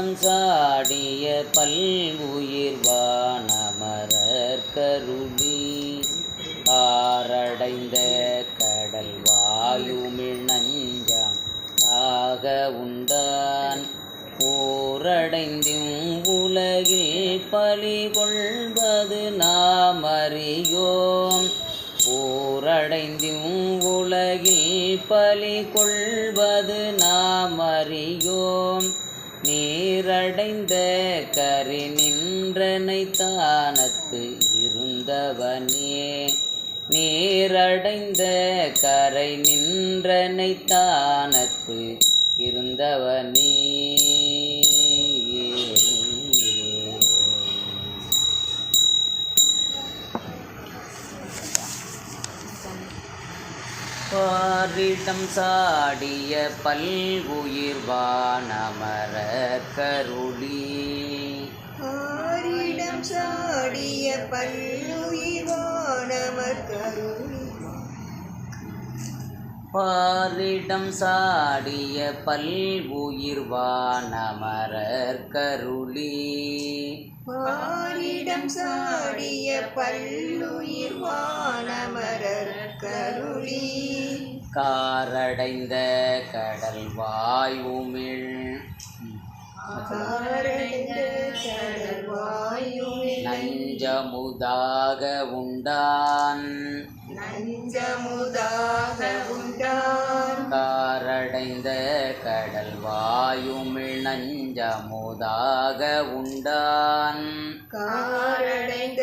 பாரிடம் சாடிய பல்வுயிர் வானமரர் கருளி. ஆரடைந்த கடல் வாயுமிழ் நஞ்சம் ஆக உண்டான். ஊரடைந்தும் உலகில் பலி கொள்வது நாம் அறியோம். ஊரடைந்தும் உலகில் பலி கொள்வது நாம் அறியோம். நீரடைந்த கரி நின்றனை தானத்து இருந்தவனே. நீரடைந்த கரை நின்றனை தானத்து இருந்தவனே. பாரிடம் சாடிய பல்வுயிர் வானமர கருளி. பாரிடம் சாடிய பல்லுயிர்வானமர் கருளி. பாரிடம் சாடிய பல்வுயிர் வானமரர் கருளி. ஆரிடம் சாடிய பல்லுயிர்வானமரர் கருளி. காரடைந்த கடல் கடல் வாயுமில். நஞ்சமுதாக உண்டான். நஞ்சமுதாக உண்டான். காரடைந்த கடல் வாயுமிழ் நஞ்சமுதாக உண்டான். காரடைந்த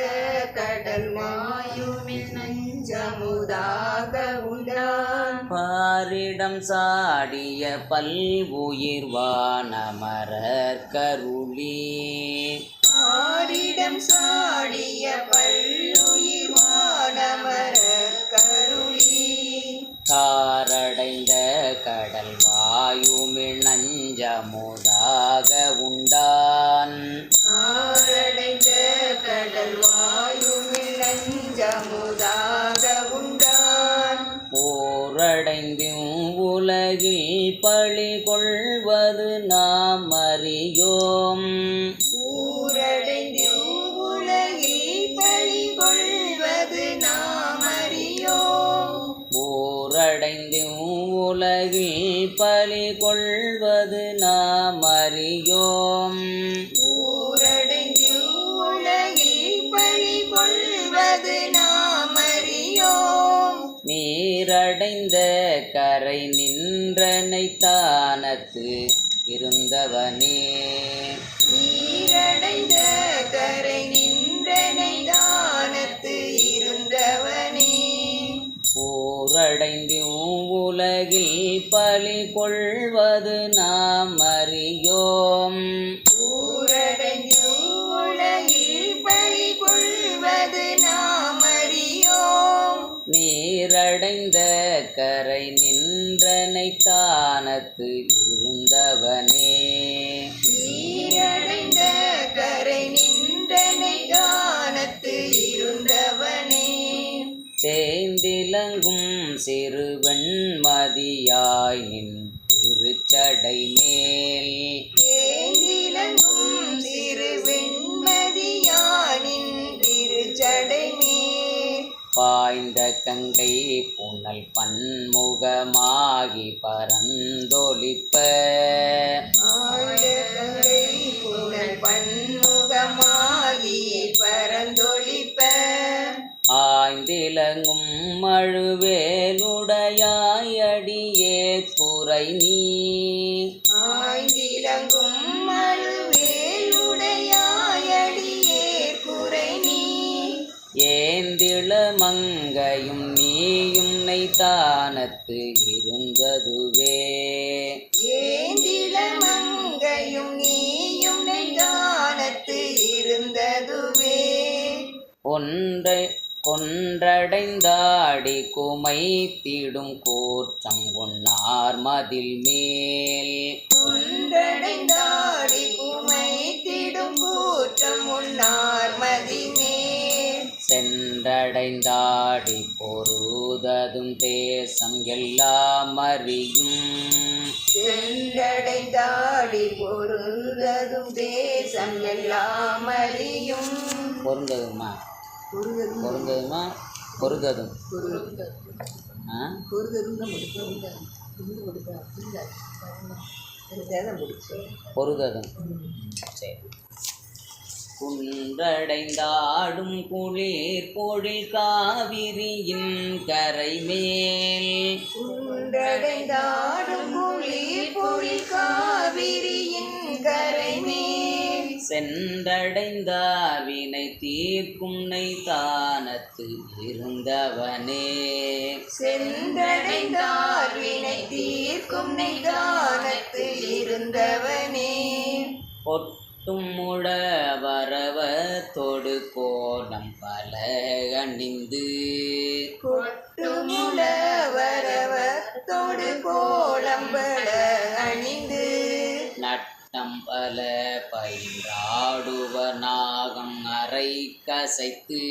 கடல் வாயுமில் நஞ்சமுதாக உண்டான். பாரிடம் சாடிய பல்வுயிர் வானமரர் கருளி. ஆரிடம் சாடிய பல்லுயிர்வானமரர் கருளி. காரடைந்த கடல் வாயுமிழ் நஞ்சமுதாக உண்டான். காரடைந்த கடல் வாயுமில் நஞ்சமுதாக உண்டான். போரடைந்தும் உலகில் பழி கொள்வது நாம் அறியோம். நாம் அறியோம் ஊரடைந்து உலகில் பழி கொள்வது நாம் அறியோம் நீரடைந்த கரை நின்றனை தானத்து இருந்தவனே. நீரடைந்த கரை நின்றனை தானத்து இருந்தவனே. போரடைந்தும் உலகில் பழி கொள்வது நாம் அறியோம். ஊரடைந்து உலகில் பழி கொள்வது நாம் அறியோம். நீரடைந்த கரை நின்றனை தானத்து தேந்திலங்கும் சிறுவெண்மதியாய் நின் திருச்சடை மேல். தேந்திலங்கும் சிறு வெண்மதியானின் திருச்சடை மேல். பாய்ந்த கங்கை புனல் பன்முகமாகி பரந்தொளிப்ப ஆய்ந்திலங்கும் மழுவேலுடையாய் அடியே குறை நீ. ஆய்ந்திலங்கும் மழுவேலுடையாயடியே குறை நீ. ஏந்திள மங்கையும் நீயும் நைத்தானத்து இருந்ததுவே. ஏந்தில மங்கையும் நீயும் நெய்தானத்து இருந்ததுவே. ஒன்றை கொன்றடைந்தாடி குமைத்திடும் கோற்றம் கொன்னார் மதில் மேல். குன்றடைந்தாடி குமைத்திடும் கூற்றம் உன்னார் மதிமேல் சென்றடைந்தாடி பொருததும் தேசம் எல்லாம் அறியும். சென்றடைந்தாடி பொருந்ததும் தேசம் எல்லாம் அறியும். பொருந்ததுமா? பொருந்ததும் பொருந்ததுமா பொருந்ததும் சரி குன்றடைந்தாடும் குளிர் பொழில் காவிரியின் கரை மேல். குன்றடைந்தாடும் குளிர் பொழி காவிரியின் கரை மேல் சென்றடைந்தார் வினை தீர்க்கும் நெய்தானத்து இருந்தவனே. சென்றடைந்தார் வினை தீர்க்கும் நெய்தானத்து இருந்தவனே. பொட்டும் முழ வரவ தொடு கோலம் பல அணிந்து நட்டம் பல பயிராடுவ நாகம் அறை கசைத்து.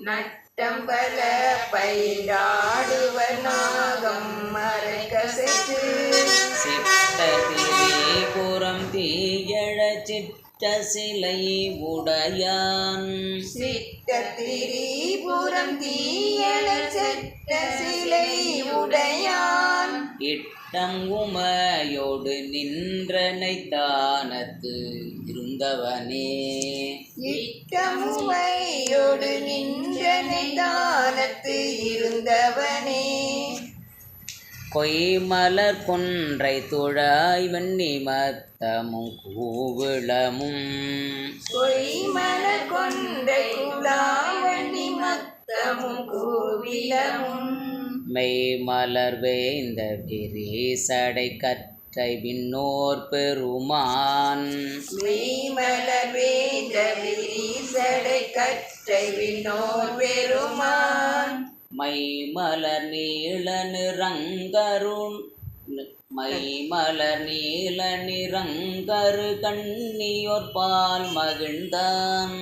நட்டம் பல பயிராடுவர் நாகம் மறை கசைத்து. சிட்ட திரிபுரம் தீயழ சிட்ட சிலை உடையான். சிட்ட திரிபுரம் தீயல செட்ட சிலை உடையான். இட்டம் உமையோடு நின்றனை தானத்து இருந்தவனே. இட்டமுமையோடு நின்றனை தானத்து இருந்தவனே. கொய்மலர் கொன்றை துழாய் வெண்ணி மத்தமும் கூவிளமும். கொய்மலர் கொன்றை குழாவணி மத்தமும் கோவிலமும் மெய்மலர் வேந்த விரீசடை கற்றை விண்ணோர் பெருமான் மெய்மலர் வேந்த விரிசடை கற்றை விண்ணோர் பெருமான் மைமலர் நீள நிறங்கருண் மைமலர் நீள நிறங்கரு கண்ணியோர் பால் மகிழ்ந்தான்.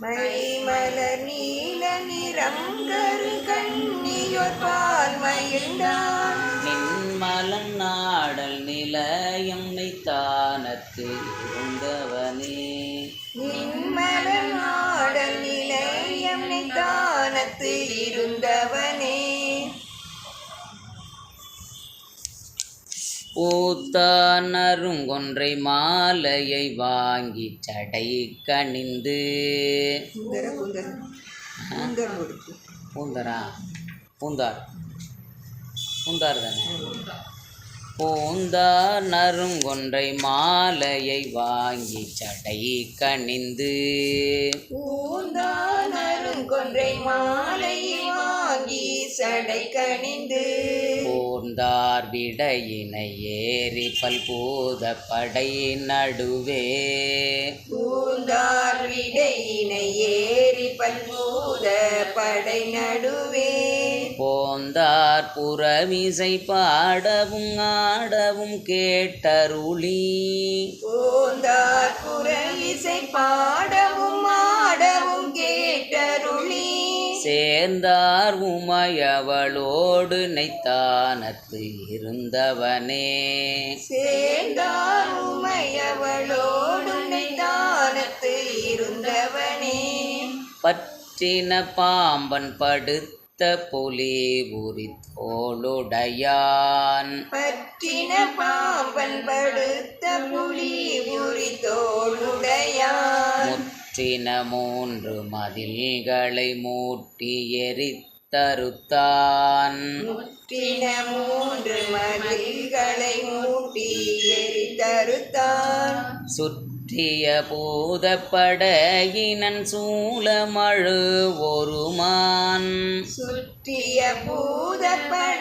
மைமலர் நீல நிறங்கரு நின்மலன் நாடல் நிலையம் தானத்து இருந்தவனே. நின்மலர் நாடல் நிலையம் தானத்து இருந்தவனே. பூத்தான் அருங்கொன்றை மாலையை வாங்கி சடை கணிந்து. பூந்தரா? பூந்தார். பூந்தார் தானே? பூந்தார் நறுங்கொன்றை மாலையை வாங்கி சடை கணிந்து. பூந்தானரும் கொன்றை மாலை வாங்கி சடை கணிந்து. பூந்தார் விடையினை ஏறி பல்பூத படை நடுவே. பூந்தார் விடையினை ஏறி பல்பூத படை நடுவே. போந்தார் புறமிசை பாடவும் ஆடவும் கேட்டருளி. பூந்தார் புறம் இசை பாடவும் ஆடவும் கேட்டருளி. சேர்ந்தார் உமையவளோடு நெய்த்தானத்து இருந்தவனே. சேர்ந்தார் உமையவளோடு தானத்து இருந்தவனே. பற்றின பாம்பன் படுத்த புலி உரி தோளுடையான் பற்றின பாம்பன் படுத்த புலி உரி தோளுடையான் முற்றின மூன்று மதில்களை மூட்டி எரித்தறுத்தான். முற்றின மூன்று மதில்களை மூட்டி எரித்தறுத்தான். சுற்றிய பூதப்படையினன் சூலமழு ஒருமான் சுற்றிய பூதப்படையினன்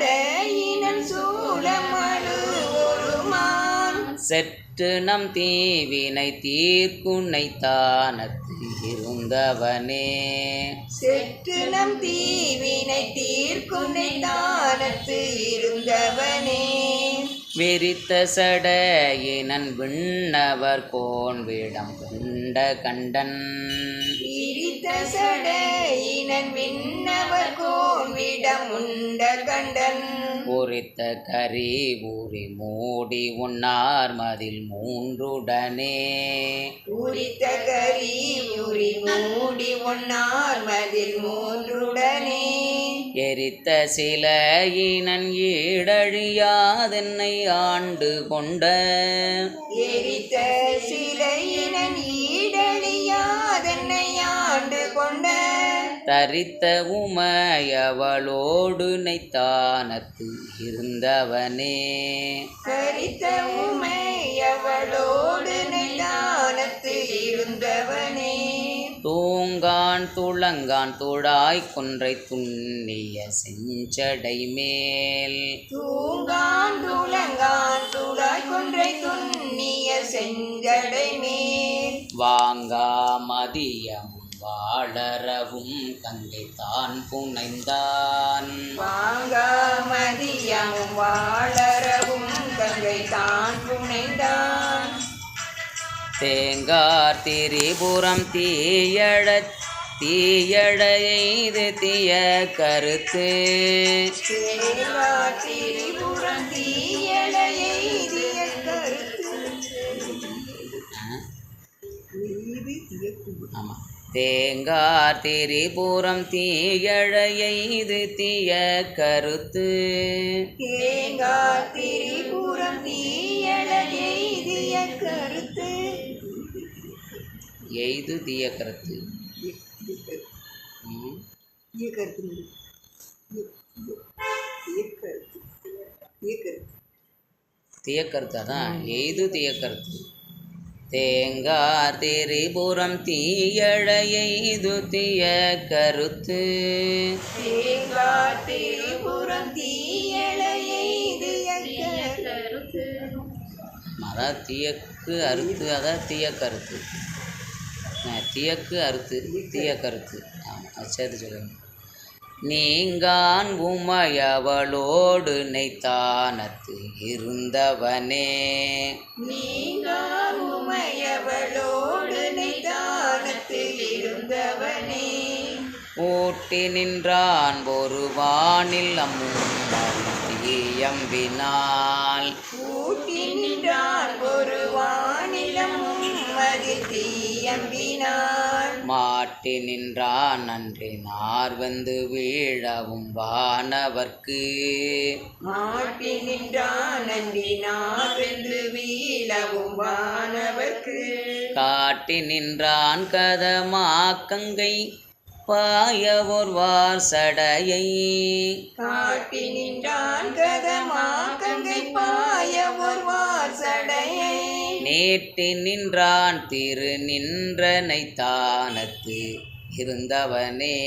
சூழமழு ஒருமான் செற்று நம் தீவினை தீர்க்குனை தானத்து இருந்தவனே செற்று நம் தீவினை தீர்க்கும் தானத்து இருந்தவனே விரித்த சடையினன் விண்ணவர் கோன் விடம் கொண்ட கண்டன். விரித்த சடையினன் விண்ணவர் கோன்விடம் உண்ட கண்டன். பொறித்த கரி ஊறி மூடி உன்னார் மதில் மூன்றுடனே. உரித்த கரி உரி மூடி ஒன்னார் மதில் மூன்றுடனே. எரித்த சில இனன் ஈடழியாதென்னை ஆண்டு கொண்ட. எரித்த தரித்த உமையவளோடு நைத்தானத்து இருந்தவனே. கரித்த உமை அவளோடு நிதானத்து இருந்தவனே. தூங்கான் துளங்கான் துழாய் கொன்றை துண்ணிய செஞ்சடை மேல். தூங்கான் துளங்கான் துளாய் கொன்றை துண்ணிய செஞ்சடை மேல். வாங்கா மதியமும் வாழறவும் கங்கை தான் புனைந்தான். வாங்க மதியமும் வாழறவும் கங்கை தான் புனைந்தான். தேங்கார் திரிபுரம் தீயழ தீயழ எய்து தீய கருத்து. திரிபுரம் கருத்து. ஆமாம் தேங்கார் திரிபுரம் தீயழ எய்து தீய கருத்து. தேங்கா திரிபுரம் எய்திய கருத்து. எய்து தீய கருத்து. தீய கருத்து தீய கருத்து. தீய கருத்து. தீய கருத்து அதான் எய்து தீய கருத்து. தேங்கார் திரிபுரம் தீயழ எய்து தீய கருத்து. தேங்கா திரிபுரம் கருத்து. அதான் தீயக்கு அறுத்து அதான் தீய கருத்து. தீயக்கு அறுத்து தீய கருத்து. ஆமாம் சேர்த்து சொல்லுங்க. நீங்கான் உமையவளோடு நெய்த்தானத்து இருந்தவனே. நீங்கார் உமையவளோடு நிதானத்து இருந்தவனே. ஊட்டி நின்றான் ஒரு வானில் அம்மும் தீயம்பினால் நின்றான் ஒரு வானிலமும் அதில் தீயம்பினான் மாட்டி நின்றான் அன்றினார் வந்து வீழவும் வானவர்க்கு. மாட்டி நின்றான் நன்றினார் வென்று வீழவும் வானவர்க்கு. காட்டி நின்றான் பாய ஒருவார் சடையை காட்டி நின்றான் கதமா கங்கை பாய ஒரு வாசடையை நேட்டி நின்றான் திரு நின்றனை தானத்து இருந்தவனே.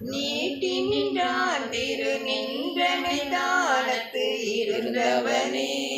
நீட்டி நின்றான் திரு நின்றனை தானத்து இருந்தவனே.